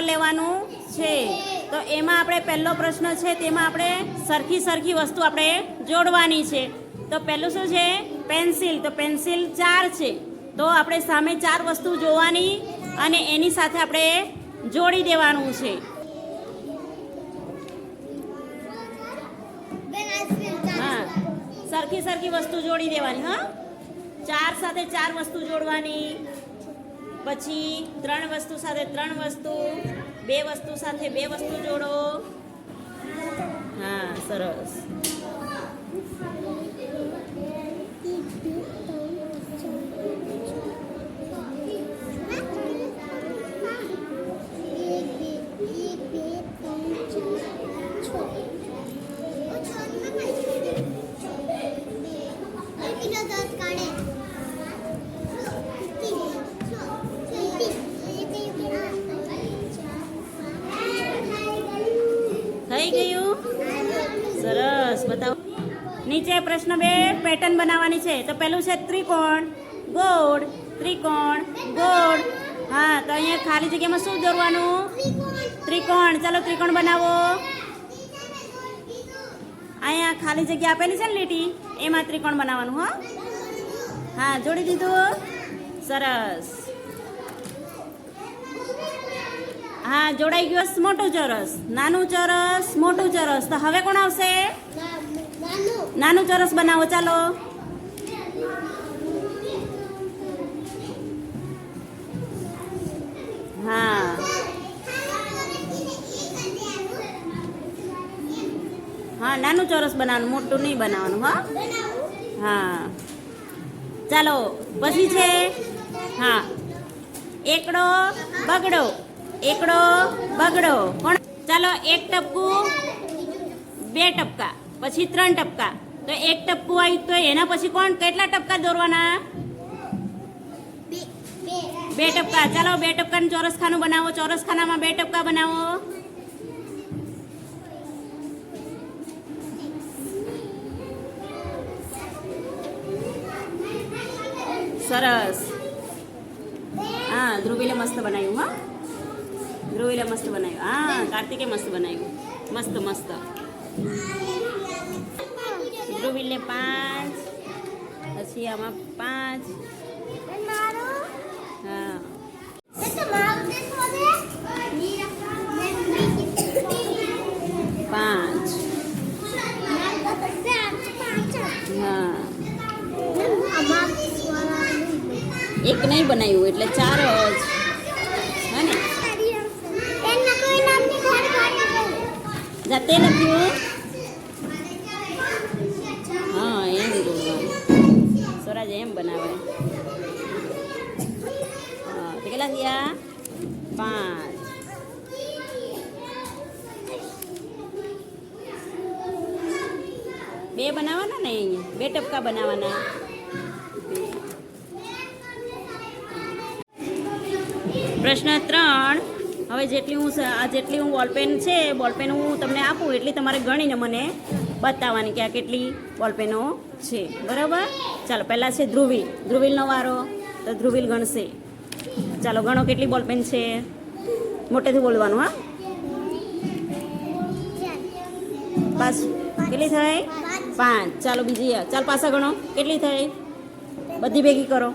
પર લેવાનું છે. તો એમાં આપણે પહેલો પ્રશ્ન છે, તેમાં આપણે સરખી સરખી વસ્તુ આપણે જોડવાની છે. તો પહેલું શું છે? પેન્સિલ. તો પેન્સિલ ચાર છે. તો આપણે સામે ચાર વસ્તુ જોવાની અને એની સાથે આપણે જોડી દેવાનું છે. સરખી સરખી વસ્તુ જોડી દેવાની, હા. ચાર સાથે ચાર વસ્તુ જોડવાની. પછી ત્રણ વસ્તુ સાથે ત્રણ વસ્તુ બે વસ્તુ સાથે બે વસ્તુ જોડો. હા સરસ. નીચે પ્રશ્ન બે પેટર્ન બનાવવાની છે. તો પેલું છે ત્રિકોણ, ગોળ ત્રિકોણ, ગોળ. હા, તો અહીંયા ખાલી જગ્યામાં શું દોરવાનું? ત્રિકોણ. ચાલો ત્રિકોણ બનાવો. અહીંયા ખાલી જગ્યા આપેલી છે ને લીટી? એમાં ત્રિકોણ બનાવવાનું, હો. હા, જોડી દીધું. સરસ. હા, જોડાઈ ગયો મોટું ચોરસ. નાનું ચોરસ, મોટું ચોરસ. તો હવે કોણ આવશે? નાનું ચોરસ બનાવો, ચાલો. હા. હા, નાનું ચોરસ બનાવવાનું, મોટું નહીં બનાવવાનું, હા? હા. ચાલો, પછી છે, હા. એકડો બગડો એકડો બગડો. કોણ? ચાલો, એક ટપકું, બે ટપકા. પછી ત્રણ ટપકા. તો એક ટપકું આવ્યું તો એના પછી કોણ? કેટલા ટપકા દોરવાના? બે ટપકા. ચાલો બે ટપકાનું ચોરસ ખાનું બનાવો. ચોરસ ખાનામાં બે ટપકા બનાવો. સરસ. હા ધ્રુવીલે મસ્ત બનાવ્યું હા? ધ્રુવીલે મસ્ત બનાવ્યું. હા કાર્તિકે મસ્ત બનાવ્યું. મસ્ત મસ્ત. ધ્રુવીલે પાંચ પછી આમાં પાંચ. હા. પાંચ. હા. એક નહીં બનાવ્યું એટલે ચાર જ. હે ને? જાતે લખ્યું હા એમ બોલવાનું સ્વરાજ એમ બનાવે હા તો કેટલા થયા પાંચ બે બનાવવાના ને અહીંયા? બે ટપકા બનાવવાના પ્રશ્ન ત્રણ. હવે જેટલી હું જેટલી હું બોલપેન છે, બોલપેન હું તમને આપું, એટલી તમારે ગણીને મને બતાવવાની કે આ કેટલી બોલપેનો છે. બરાબર? ચાલો, પહેલાં છે ધ્રુવીલ. ધ્રુવીલનો વારો, તો ધ્રુવીલ ગણશે. ચાલો, ગણો કેટલી બોલપેન છે. મોટેથી બોલવાનું, હા? બસ, કેટલી થઈ પાંચ. ચાલો બીજી ચાલ પાછા ગણો. કેટલી થઈ? બધી ભેગી કરો.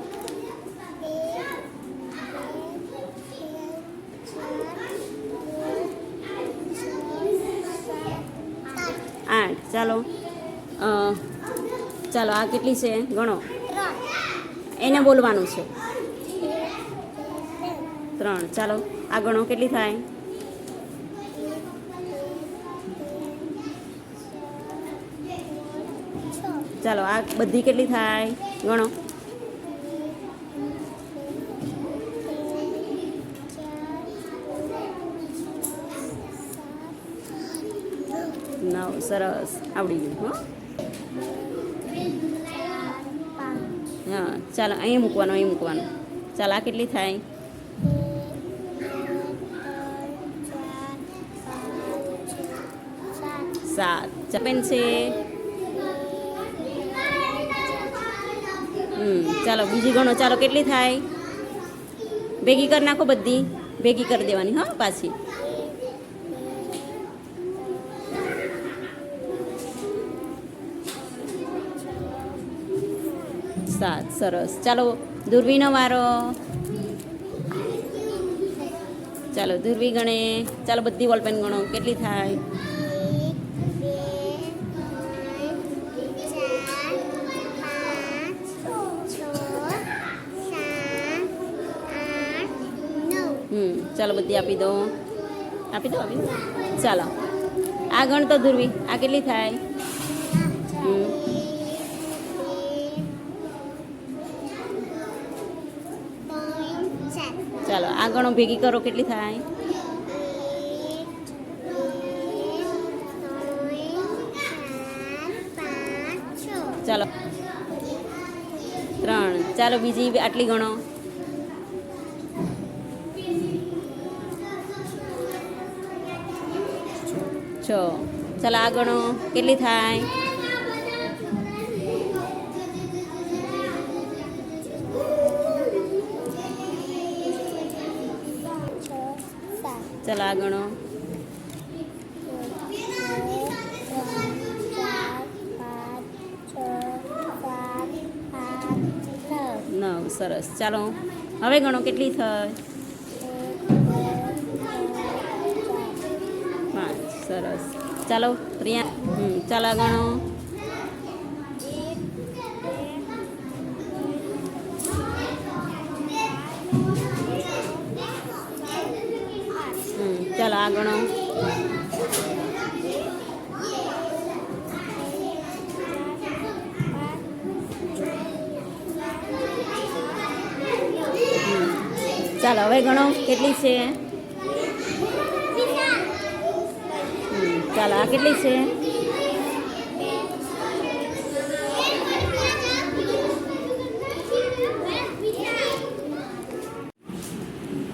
આઠ. ચાલો. ચાલો, આ કેટલી છે? ગણો. એને બોલવાનું છે. ત્રણ. ચાલો, આ ગણો. કેટલી થાય? ચાલો આ બધી કેટલી થાય ગણો નવ સરસ આવડી ગયું હો હા ચાલો અહીં મૂકવાનું અહીં મૂકવાનું ચાલો આ કેટલી થાય સાત ચપેન છે હમ ચાલો, બીજી ગણો. ચાલો, કેટલી થાય? ભેગી કરી નાખો બધી. ભેગી કરી દેવાની, હા, પાછી. સાત, સરસ. ચાલો ધ્રુવીનો વારો. ચાલો ધ્રુવી ગણે. ચાલો, બધી વોલપેન ગણો. કેટલી થાય? ચાલો બધી આપી દો આપી દો આપી ચાલો. આ ગણ તો ધ્રુવી, આ કેટલી થાય? ચાલો, આ ગણો ભેગી કરો, કેટલી થાય? ચાલો. ત્રણ. ચાલો, બીજી આટલી ગણો. છ. ચાલો આગળ કેટલી થાય? ચાલો આગળ. નવ. સરસ. ચાલો. હવે ગણો કેટલી થાય પાંચ સરસ ચાલો પ્રિયા હમ ચાલો આ ગણો હમ ચાલો આ ગણો ચાલો હવે ગણો કેટલી છે હમ, ચાલો આ કેટલી છે?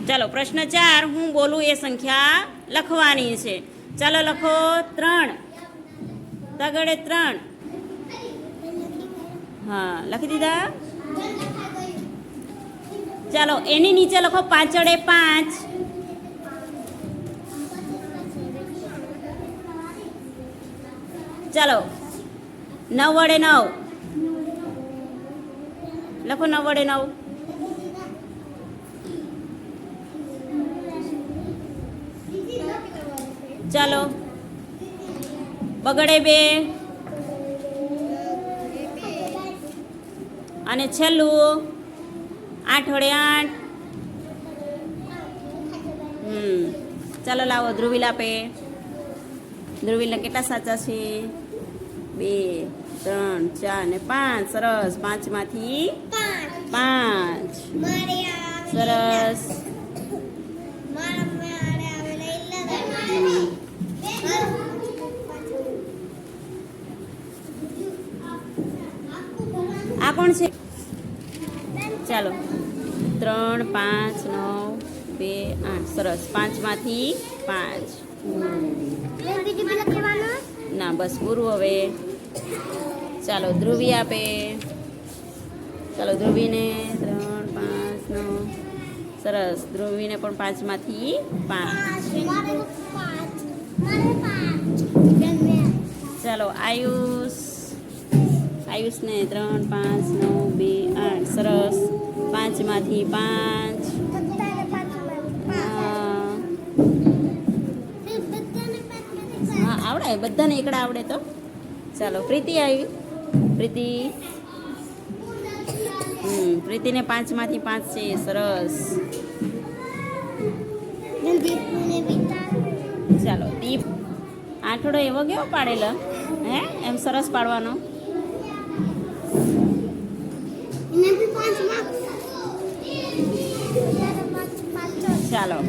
ચાલો, પ્રશ્ન ચાર, હું બોલું એ સંખ્યા લખવાની છે. ચાલો લખો ત્રણ. તગડે ત્રણ. હા, લખી દીધા? ચાલો, એની નીચે લખો પાંચડે પાંચ. ચાલો. નવ વડે નવ. લખો નવ વડે નવ. ચાલો. બગડે બે. અને છેલ્લું, આઠ વડે આઠ. હમ. ચાલો લાવો ધ્રુવીલ આપે ધ્રુવીલના કેટલા સાચા છે? બે ત્રણ ચાર ને પાંચ. સરસ. પાંચમાંથી પાંચ. સરસ. આ કોણ છે? ચાલો. ત્રણ પાંચ નવ બે આઠ. સરસ. પાંચમાંથી પાંચ. ના બસ પૂરું હવે. ચાલો ધ્રુવી આપે. ચાલો ધ્રુવીને ત્રણ, પાંચ, નવ. સરસ. ધ્રુવીને પણ પાંચમાંથી પાંચ. ચાલો આયુષ. આયુષને ત્રણ, પાંચ, નવ, બે, આઠ. સરસ. પાંચમાંથી પાંચ. હા. આવડે બધાને એકડા આવડે તો. ચાલો પ્રીતિ આવી. પ્રીતિ. હમ પ્રીતિને પાંચમાંથી પાંચ છે સરસ. ચાલો દીપ આઠડો એવો કેવો પાડેલો હે? એમ સરસ પાડવાનો. ચાલો.